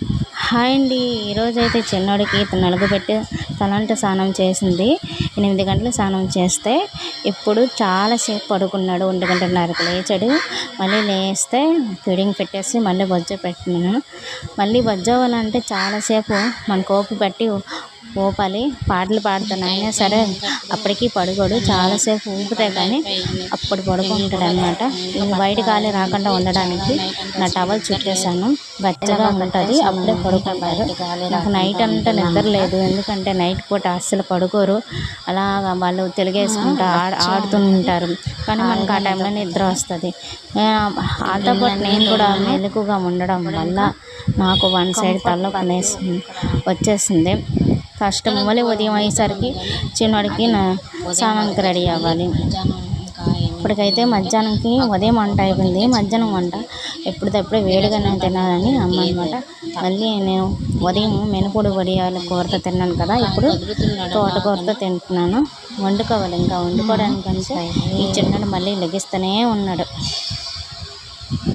Hi అండి. ఈరోజు అయితే చిన్నోడికి నలుగుపెట్టి తలంట స్నానం చేసింది. ఎనిమిది గంటలు స్నానం చేస్తే ఇప్పుడు చాలాసేపు పడుకున్నాడు. ఒంటి గంటన్నరకు లేచాడు. మళ్ళీ లేస్తే ఫీడింగ్ పెట్టేసి మళ్ళీ బొజ్జ పెట్టినాను. మళ్ళీ బొజ్జ అవ్వాలంటే చాలాసేపు మన కోపు పెట్టి పోపాలి. పాటలు పాడుతాను అయినా సరే అప్పటికి పడుకోడు. చాలాసేపు ఊపితే కానీ అప్పుడు పడుకుంటాడు అనమాట బయట గాలి రాకుండా ఉండడానికి నా టవల్ చుట్టేసాను వెచ్చగా ఉంటుంది. అప్పుడే పడుకుంటారు. నాకు నైట్ అంతా నిద్ర లేదు. ఎందుకంటే నైట్ పూట అస్సలు పడుకోరు. అలాగా వాళ్ళు తెలుగేసుకుంటా ఆడ ఆడుతుంటారు. కానీ మనకు ఆ టైంలో నిద్ర వస్తుంది. వాళ్ళతో పాటు నేను కూడా మెలకుగా ఉండడం వల్ల నాకు వన్ సైడ్ తల పనేసి వచ్చేసింది. కష్టం మళ్ళీ ఉదయం అయ్యేసరికి చిన్నవాడికి నా స్నానానికి రెడీ అవ్వాలి. ఇప్పటికైతే మధ్యాహ్నంకి ఉదయం వంట అయిపోయింది. మధ్యాహ్నం వంట ఎప్పటికప్పుడే వేడిగానే తినాలని అమ్మ అనమాట మళ్ళీ నేను ఉదయం మినపొడి వడియాల కూరతో తిన్నాను కదా ఇప్పుడు తోటకూరతో తింటున్నాను. వండుకోవాలి ఇంకా. వండుకోవడానికంటే ఈ చిన్నడు మళ్ళీ లెగిస్తూనే ఉన్నాడు.